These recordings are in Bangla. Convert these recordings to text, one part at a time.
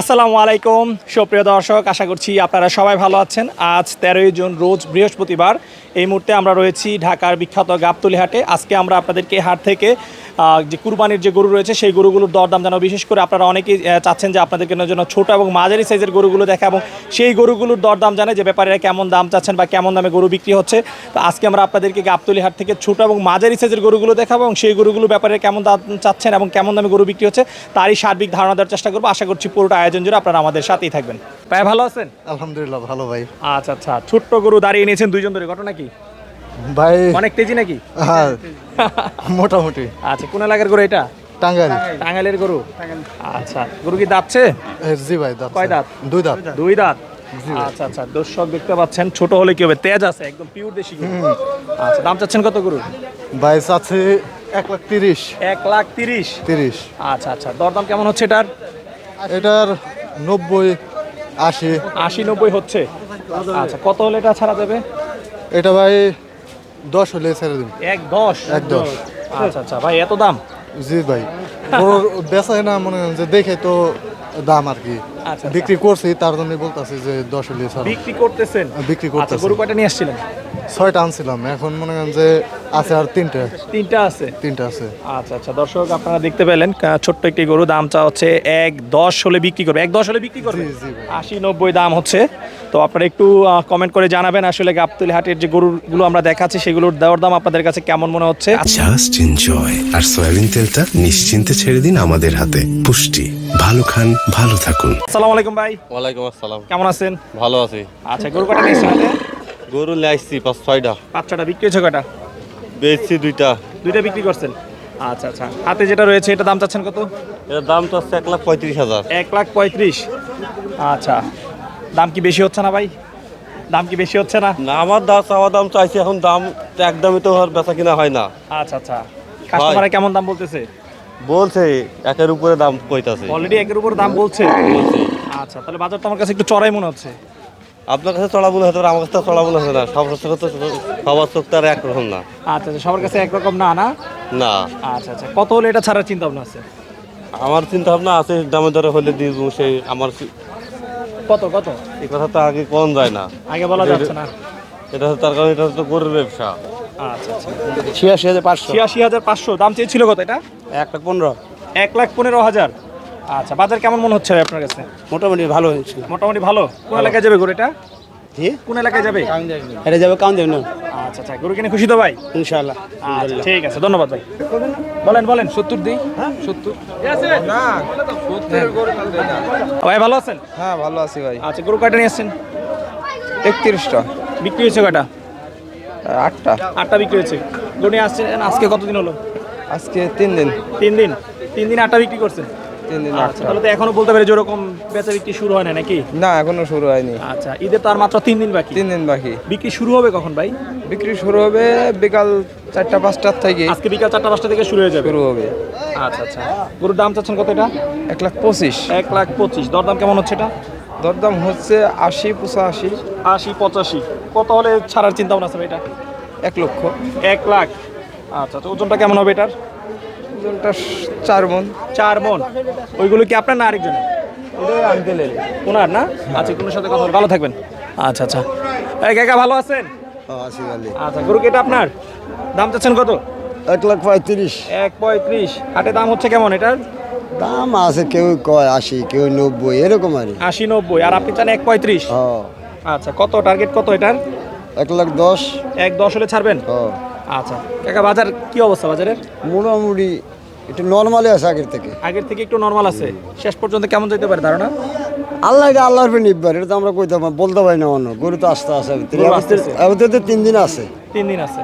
আসসালামু আলাইকুম। সুপ্রিয় দর্শক, আশা করছি আপনারা সবাই ভালো আছেন। আজ তেরোই জুন, রোজ বৃহস্পতিবার। এই মুহূর্তে আমরা রয়েছি ঢাকার বিখ্যাত গাবতলি হাটে আজকে আমরা আপনাদেরকে হাট থেকে যে কুরবানির যে গরু রয়েছে সেই গরুগুলোর দরদাম জানাব। বিশেষ করে আপনারা অনেকেই চাচ্ছেন যে আপনাদের আপনাদেরকে জন্য ছোট এবং মাঝারি সাইজের গরুগুলো দেখা এবং সেই গরুগুলোর দরদাম জানে যে ব্যাপারীরা কেমন দাম চাচ্ছেন বা কেমন দামে গরু বিক্রি হচ্ছে। তো আজকে আমরা আপনাদেরকে গাবতলি হাট থেকে ছোট এবং মাঝারি সাইজের গরুগুলো দেখাবো এবং সেই গরুগুলো ব্যাপারে কেমন দাম চাচ্ছেন এবং কেমন দামে গরু বিক্রি হচ্ছে তারই সার্বিক ধারণা দেওয়ার চেষ্টা করব। আশা করছি পুরোটা আয়োজন জুড়ে আপনারা আমাদের সাথেই থাকবেন। ভাই ভালো আছেন? আলহামদুলিল্লাহ ভালো ভাই। আচ্ছা আচ্ছা। ছোট্ট গরু দাঁড়িয়ে নিয়েছেন দুইজন ধরে ঘটনা কি? ভাই অনেক তেজি নাকি? হ্যাঁ মোটামুটি। আচ্ছা কোন এলাকার গরু এটা? টাঙ্গাইল। টাঙ্গাইলের গরু? আচ্ছা গরু কি দাঁতছে? জি ভাই দাঁত কয় দাঁত? দুই দাঁত। দুই দাঁত? আচ্ছা আচ্ছা দর্শক দেখতে পাচ্ছেন ছোট হলে কি হবে? তেজ আছে একদম পিওর দেশি গরু। আচ্ছা দাম চাচ্ছেন কত গরু ভাই আছে এক লাখ তিরিশ। এক লাখ তিরিশ? তিরিশ। আচ্ছা আচ্ছা দরদাম কেমন হচ্ছে এটার? এটার নব্বই আশি। আশি নব্বই হচ্ছে। আচ্ছা কত হলে এটা ছাড়া যাবে? এটা ভাই দশ হলে ছেড়ে দিন এক দশ? এক দশ। আচ্ছা আচ্ছা ভাই এত দাম? জি ভাই। গরুর বেচায় না মনে হয় যে দেখে তো দাম আর কি। আচ্ছা। বিক্রি করছি তার জন্য বলতেছি যে দশ হলে বিক্রি করতেছেন? বিক্রি করতেছেন গরু কয়টা নিয়ে আসছিলেন? ছয়টা আনছিলাম এখন মনে করেন যে আছে আর তিনটে। তিনটা আছে? তিনটা আছে। আচ্ছা আচ্ছা দর্শক আপনারা দেখতে পেলেন ছোট্ট একটি গরু দাম চা হচ্ছে এক দশ হলে বিক্রি করবে। এক দশ হলে বিক্রি করবে? জি, জি ভাই। আশি নব্বই দাম হচ্ছে। তো আপনারা একটু কমেন্ট করে জানাবেন আসলে গাবতলি হাটের যে গরুগুলো আমরা দেখাচ্ছি সেগুলোর দেওয়ার দাম আপনাদের কাছে কেমন মনে হচ্ছে? জাস্ট এনজয় আর সয়াবিন তেলটা নিশ্চিন্তে ছেড়ে দিন আমাদের হাতে। পুষ্টি। ভালো খান ভালো থাকুন। আসসালামু আলাইকুম ভাই। ওয়ালাইকুম আসসালাম। কেমন আছেন? ভালো আছি। আচ্ছা গরু কটা নিয়েছেন? হাতে গরু নিয়ে আসছি পাঁচ ছয়টা। বাচ্চাটা বিক্রি হয়েছে কটা বেচছি দুইটা। দুইটা বিক্রি করছেন? আচ্ছা আচ্ছা। হাতে যেটা রয়েছে এটা দাম চাচ্ছেন কত? এর দাম তো হচ্ছে এক লাখ পঁয়ত্রিশ হাজার। এক লাখ পঁয়ত্রিশ। আচ্ছা। দাম কি বেশি হচ্ছে না ভাই? দাম কি বেশি হচ্ছে না? না আমার দাম চাওয়া দাম চাইছি এখন দাম তো একদমই তো আর বেচা কিনা হয় না। আচ্ছা আচ্ছা। কাস্টমারে কেমন দাম বলতেছে? বলছে একের উপরে দাম কইতাছে। অলরেডি একের উপর দাম বলছে। আচ্ছা তাহলে বাজার তো আমার কাছে একটু চড়াই মনে হচ্ছে। আপনার কাছে চড়া মনে হতে পারে আমার কাছে তো চড়া মনে হচ্ছে না। সব কাছে তো সবার চোখ তো আর একরকম না। আচ্ছা আচ্ছা সবার কাছে একরকম না না? না। আচ্ছা আচ্ছা কত হলে এটা ছাড়ার চিন্তা ভাবনা আছে? আমার চিন্তা ভাবনা আছে দামে দরে হলে দিব সেই আমার কত কত? এই কথা তো আগে কোন যায় না। আগে বলা যাচ্ছে না। এটা হচ্ছে তার কারণে এটা তো গরুর ব্যবসা। আচ্ছা আচ্ছা। ছিয়াশি হাজার পাঁচশো। ছিয়াশি হাজার পাঁচশো দাম চেয়েছিল কত এটা? এক লাখ পনেরো। এক লাখ পনেরো হাজার। আচ্ছা বাজার কেমন মনে হচ্ছে ভাই আপনার কাছে? মোটামুটি ভালো হয়েছে। মোটামুটি ভালো? কোন এলাকায় যাবে গরু এটা? জি কোন এলাকায় যাবে? এটা যাবে কাউন যাবে না। আচ্ছা আচ্ছা গরু কিনে খুশি তো ভাই? ইনশাআল্লাহ আচ্ছা ঠিক আছে ধন্যবাদ ভাই। বলেন বলেন সত্তর দিই। সত্তর। ভাই ভালো আছেন? হ্যাঁ ভালো আছি ভাই। আচ্ছা গরু কয়টা নিয়ে আসছেন? একত্রিশটা। বিক্রি হয়েছে কয়টা? আটটা। আটটা বিক্রি হয়েছে। গরু নিয়ে আসছেন আজকে কতদিন হলো? আজকে তিন দিন। তিন দিন? তিন দিন আটটা বিক্রি করছেন? তিন দিন আচ্ছা। তাহলে তো এখনও বলতে পারি যেরকম বেচা বিক্রি শুরু হয় না নাকি? না এখনও শুরু হয়নি। আচ্ছা ঈদের তো আর মাত্র তিন দিন বাকি। তিন দিন বাকি। বিক্রি শুরু হবে কখন ভাই? বিক্রি শুরু হবে বিকাল চারটা পাঁচটার থেকে। আজকে বিকাল চারটা পাঁচটা থেকে শুরু হয়ে যাবে? শুরু হবে। আচ্ছা আচ্ছা। গরুর দাম চাচ্ছেন কত এটা? এক লাখ পঁচিশ। এক লাখ পঁচিশ। দরদাম কেমন হচ্ছে এটা? দরদাম হচ্ছে আশি পঁচাশি। আশি পঁচাশি। কত হলে ছাড়ার চিন্তা ভাবনা আছে ভাই এটা? এক লক্ষ। এক লাখ। আচ্ছা আচ্ছা ওজনটা কেমন হবে এটার? ওজনটা চার মন। চার মন। ওইগুলো কি আপনার না আরেকজন ওটা আঙ্কেলের ওনার না? আচ্ছা কোনো সাথে কথা ভালো থাকবেন। আচ্ছা আচ্ছা। এই কাকা ভালো আছেন? আচ্ছা গরু এটা আপনার? দাম চাচ্ছেন কত? এক লাখ পঁয়ত্রিশ। এক পঁয়ত্রিশ। হাটে দাম হচ্ছে কেমন এটার? দাম আছে কেউ কয় আশি কেউ নব্বই এরকম আর আশি নব্বই। আর আপনি চান এক পঁয়ত্রিশ? আচ্ছা কত? টার্গেট কত এটার? এক লাখ দশ। এক দশ হলে ছাড়বেন? আচ্ছা। কাকা বাজার কি অবস্থা বাজারের? মোটামুটি একটু নর্মালি আছে আগের থেকে। আগের থেকে একটু নর্মাল আছে। শেষ পর্যন্ত কেমন যেতে পারে ধারণা? আল্লাহ এটা আল্লাহর উপর নির্ভর এটা তো আমরা কইতে পার- বলতে পারি না অন্য গরু তো আস্তে আসে তো তিন দিন আছে। তিন দিন আছে।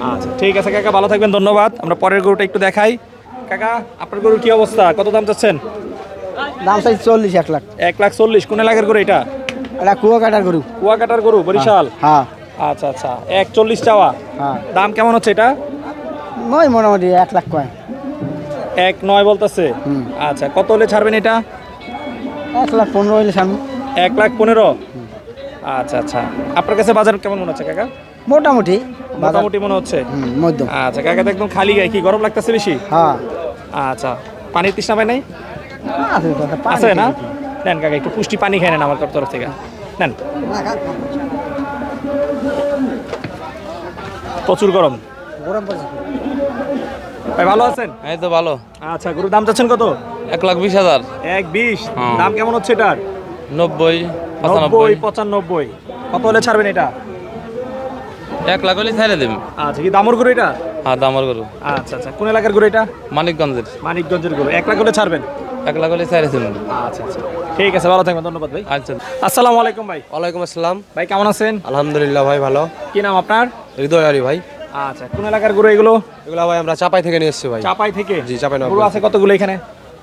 আচ্ছা ঠিক আছে কাকা ভালো থাকবেন ধন্যবাদ। আমরা পরের গরুটা একটু দেখাই। কাকা আপনার গরুর কি অবস্থা? কত দাম চাচ্ছেন? দাম চাই চল্লিশ এক লাখ। এক লাখ চল্লিশ। কোন এলাকার গরু এটা? এটা কুয়া কাটার গরু। কুয়াকাটার গরু বরিশাল? হ্যাঁ। আচ্ছা আচ্ছা। এক চল্লিশ চাওয়া হ্যাঁ। দাম কেমন হচ্ছে এটা? নয় মোটামুটি এক লাখ কয় এক নয় বলতেছে। আচ্ছা কত হলে ছাড়বেন এটা? এক লাখ পনেরো হইলে সামনে এক লাখ পনেরো? আচ্ছা আচ্ছা। আপনার কাছে বাজার কেমন মনে হচ্ছে কাকা? মোটামুটি। মোটামুটি মনে হচ্ছে? মধ্যম। আচ্ছা কাকা তো একদম খালি গায়ে। কি গরম লাগতেছে বেশি? হ্যাঁ। আচ্ছা পানির তৃষ্ণা পায় নাই? আছে না? নেন কাকা একটু পুষ্টি পানি খেয়ে নেন আমার তরফ থেকে। নেন। প্রচুর গরম। ভাই ভালো আছেন? এই তো ভালো। আচ্ছা গরুর দাম চাচ্ছেন কত? এক লাখ বিশ হাজার। এক বিশ? হ্যাঁ। দাম কেমন হচ্ছে এটার? নব্বই নব্বই পঁচানব্বই। পঁচানব্বই। কত হলে ছাড়বেন এটা? এক লাখ হলে ছেড়ে দেবেন আচ্ছা কি দামর গরু এটা? হ্যাঁ দামর গরু। আচ্ছা আচ্ছা। কোন এলাকার গরু এটা? মানিকগঞ্জের। মানিকগঞ্জের গরু। এক লাখ হলে ছাড়বেন? এক লাখ হলে আচ্ছা আচ্ছা। ঠিক আছে ভালো থাকবেন ধন্যবাদ ভাই। আচ্ছা। আসসালামু আলাইকুম ভাই। ওয়ালাইকুম আসসালাম। ভাই কেমন আছেন? আলহামদুলিল্লাহ ভাই ভালো। কি নাম আপনার? হৃদয় আলী ভাই। আচ্ছা কোন এলাকার গরু এগুলো? এগুলো ভাই আমরা চাপাই থেকে নিয়ে এসেছি ভাই। চাপাই থেকে? জি, চাঁপাইনবাবগঞ্জ। গরু আছে কতগুলো এখানে?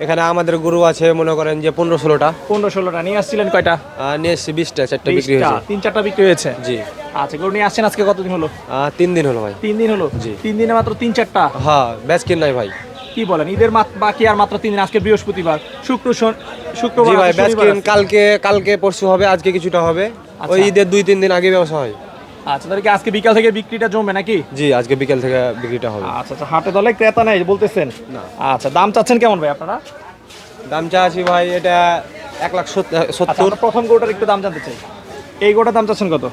এখানে আমাদের গরু আছে মনে করেন যে পনেরো ষোলোটা। পনেরো ষোলোটা। নিয়ে আসছিলেন কয়টা? নিয়ে এসেছি বিশটা চারটা বিক্রি হয়েছে। তিন চারটা বিক্রি হয়েছে? জি। আচ্ছা গরু নিয়ে আসছেন আজকে কতদিন হলো? তিন দিন হলো ভাই। তিন দিন হলো? জি। তিন দিনে মাত্র তিন চারটা? হ্যাঁ ব্যাচ কিন নাই ভাই। কি বলেন? ঈদের বাকি আর মাত্র তিন দিন আজকে বৃহস্পতিবার। শুক্র শন- জি শুক্রবার ভাই ব্যাচ। কালকে কালকে পরশু হবে আজকে কিছুটা হবে। আচ্ছা। ওই ঈদের দুই তিন দিন আগে ব্যবসা হয়। আচ্ছা তাহলে কি আজকে বিকাল থেকে বিক্রিটা জমবে নাকি? জি আজকে বিকেল থেকে বিক্রিটা হবে। আচ্ছা আচ্ছা হাটে দলে ক্রেতা নাই বলতেছেন। না। আচ্ছা দাম চাচ্ছেন কেমন ভাই আপনারা? দাম চা আছি ভাই এটা এক লাখ সত- আচ্ছা সত্তর প্রথম গরুটার একটু দাম জানতে চাই। এই গরুটার দাম চাচ্ছেন কত?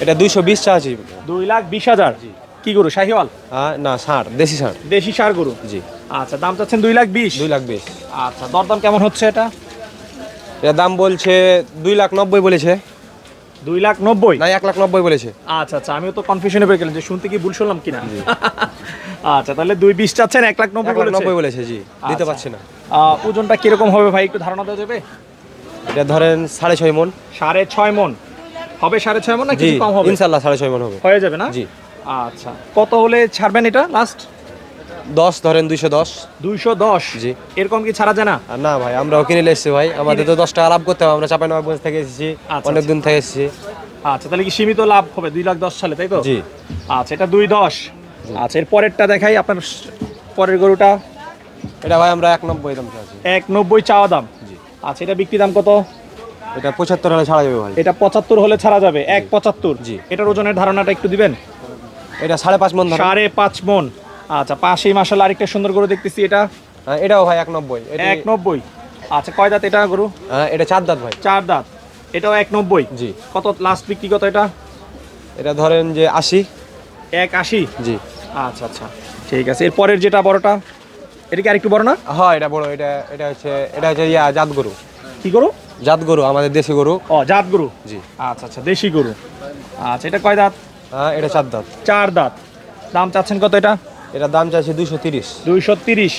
এটা দুইশো বিশ চা আছি দুই লাখ বিশ হাজার। কি গরু শাহিওয়াল? না ষাট দেশি ষাট দেশি সার গরু? জি। আচ্ছা দাম চাচ্ছেন দুই লাখ বিশ। দুই লাখ বিশ। আচ্ছা দরদাম কেমন হচ্ছে এটা? এর দাম বলছে দুই লাখ নব্বই বলেছে। দুই লাখ নব্বই? না এক লাখ নব্বই বলেছে। আচ্ছা আচ্ছা আমিও তো কনফিউশনে পেয়ে গেলাম যে শুনতে কি ভুল শুনলাম কিনা। আচ্ছা তাহলে দুই বিশ চাচ্ছেন এক লাখ নব্বই নব্বই বলেছে জি। দিতে আচ্ছা। পারছি না। ওজনটা কীরকম হবে ভাই একটু ধারণা দেওয়া যাবে? এটা ধরেন সাড়ে ছয় মন। সাড়ে ছয় মন। হবে সাড়ে ছয় মন না কিছু কম হবে? ইনশাল্লাহ সাড়ে ছয় মন হবে। হয়ে যাবে না? জি। আচ্ছা। কত হলে ছাড়বেন এটা লাস্ট দশ ধরেন দুইশো দশ। দুইশো দশ? জি। এরকম কি ছাড়া যায় না? না ভাই আমরাও কিনে এসেছি ভাই। আমাদের তো দশ টাকা লাভ করতে হবে। আমরা চাপাই নবাবগঞ্জ থেকে এসেছি। আচ্ছা, অনেক দিন থেকে এসেছি। আচ্ছা তাহলে কি সীমিত লাভ হবে? দুই লাখ দশ সালে তাই তো? জি। আচ্ছা এটা দুই দশ। আচ্ছা এর পরেরটা দেখাই আপনার পরের গরুটা। এটা ভাই আমরা এক নব্বই দাম চাচ্ছি। এক নব্বই চাওয়া দাম। জি। আচ্ছা এটা বিক্রি দাম কত? এটা পঁচাত্তর হলে ছাড়া যাবে ভাই। এটা পঁচাত্তর হলে ছাড়া যাবে। এক পঁচাত্তর। জি। এটার ওজনের ধারণাটা একটু দিবেন? এটা সাড়ে পাঁচ মন সাড়ে পাঁচ মন। আচ্ছা পাশেই মাসাল আরেকটা সুন্দর গরু দেখতেছি এটা। হ্যাঁ, এটাও ভাই এক নব্বই এটি- এক নব্বই আচ্ছা কয় দাঁত এটা গরু? হ্যাঁ, এটা চার দাঁত ভাই। চার দাঁত। এটাও এক নব্বই জি। কত লাস্ট বিক্রি কত এটা? এটা ধরেন যে আশি। এক আশি? জি। আচ্ছা আচ্ছা। ঠিক আছে এরপরের যেটা বড়টা এটা কি আরেকটু বড় না? হ্যাঁ এটা বড় এটা এটা হচ্ছে এটা হচ্ছে ইয়া জাত গরু। কি গরু? জাত গরু আমাদের দেশি গরু। ও জাত গরু? জি। আচ্ছা আচ্ছা দেশি গরু। আচ্ছা এটা কয় দাঁত? এটা চার দাঁত। চার দাঁত। দাম চাচ্ছেন কত এটা? এটার দাম চাইছে দুইশো তিরিশ। দুইশো তিরিশ।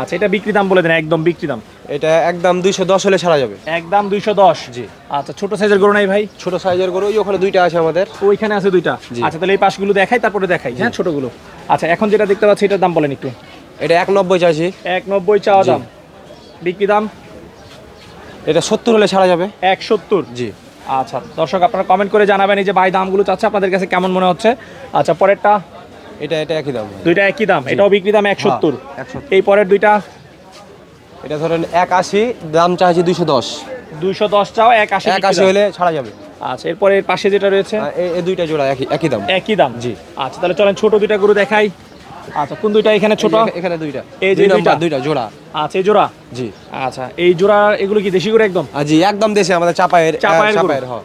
আচ্ছা এটা বিক্রি দাম বলে দেন একদম বিক্রি দাম। এটা একদম দুইশো দশ হলে ছাড়া যাবে। একদম দুইশো দশ। জি। আচ্ছা ছোট সাইজের গরু নাই ভাই? ছোট সাইজের গরু ওই ওখানে দুইটা আছে আমাদের। ওইখানে আছে দুইটা? আচ্ছা তাহলে এই পাশগুলো দেখাই তারপরে দেখাই। হ্যাঁ ছোটগুলো। আচ্ছা এখন যেটা দেখতে পাচ্ছি এটার দাম বলেন একটু। এটা এক নব্বই চাইছি। এক নব্বই চাওয়া দাম। বিক্রি দাম? এটা সত্তর হলে ছাড়া যাবে। এক সত্তর। জি। আচ্ছা দর্শক আপনারা কমেন্ট করে জানাবেন এই যে ভাই দামগুলো চাচ্ছে আপনাদের কাছে কেমন মনে হচ্ছে? আচ্ছা পরেরটা? এটা এটা একই দাম। দুইটা একই দাম এটাও বিক্রি দাম এক সত্তর হ্যাঁ, 170 এই পরের দুইটা? এটা ধরেন এক আশি দাম চাইছি দুইশো দশ। দুইশো দশ চাও এক আশি এক আশি। হলে ছাড়া যাবে। আচ্ছা এরপরে পাশে যেটা রয়েছে? এই দুইটা জোড়া একই একই দাম। একই দাম। জি। আচ্ছা তাহলে চলেন ছোট দুইটা গরু দেখাই। আচ্ছা কোন দুইটা? এখানে ছোট? এখানে দুইটা। এই যে দুইটা? দুইটা জোড়া। আচ্ছা এই জোড়া? জি। আচ্ছা এই জোড়া এগুলো কি দেশি গরু একদম? জি একদম দেশে আমাদের চাপায়ের চাপায়ের? হ্যাঁ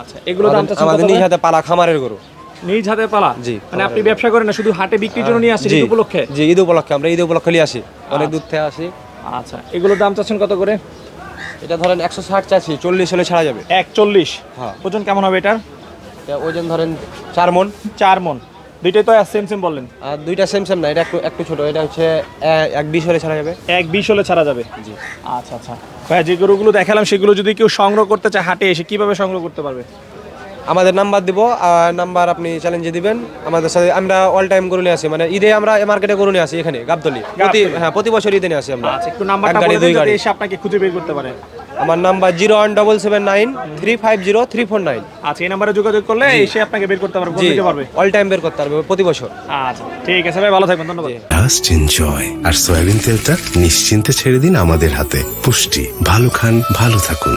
আচ্ছা এগুলো দাম আমাদের নিজ হাতে পালা খামারের গরু। নিজ হাতে পালা? জি, মানে আপনি ব্যবসা করেন না শুধু হাটে বিক্রির জন্য নিয়ে আসছেন জি। ঈদ উপলক্ষে? জি ঈদ উপলক্ষে আমরা ঈদ উপলক্ষে নিয়ে আসি। অনেক দূর থেকে আসি। আচ্ছা এগুলোর দাম চাচ্ছেন কত করে? এটা ধরেন একশো ষাট চাচ্ছি চল্লিশ হলে ছাড়া যাবে। একচল্লিশ। হ্যাঁ। ওজন কেমন হবে এটার? এটা ওজন ধরেন চার মন। চার মন। দুইটাই তো সেম সেম বললেন। দুইটা সেম সেম না এটা একটু একটু ছোট এটা হচ্ছে এক বিশ হলে ছাড়া যাবে। এক বিশ হলে ছাড়া যাবে। জি। আচ্ছা আচ্ছা। যে গরুগুলো দেখালাম সেগুলো যদি কেউ সংগ্রহ করতে চায় হাটে এসে কীভাবে সংগ্রহ করতে পারবে? আমাদের নাম্বার দিব আর নাম্বার আপনি চ্যালেঞ্জে দিবেন। আমাদের সাথে আমরা অল টাইম গরু নিয়ে আসি মানে ঈদে আমরা মার্কেটে গরু নিয়ে আসি এখানে গাবতলি। প্রতি হ্যাঁ প্রতি বছর ঈদে নিয়ে আসি আমরা। আচ্ছা একটু গাড়ি। এসে আপনাকে খুঁজে বের করতে পারে। আমার number zero one double seven nine three five zero three four nine. আচ্ছা এই নাম্বারে যোগাযোগ করলে এসে আপনাকে বের করতে পারবে দিতে পারবে। অল টাইম বের করতে পারবে প্রতি বছর। আচ্ছা ঠিক আছে ভাই ভালো থাকবেন ধন্যবাদ। জাস্ট এনজয় আর সয়াবিন তেলটা নিশ্চিন্তে ছেড়ে দিন আমাদের হাতে। পুষ্টি ভালো খান ভালো থাকুন।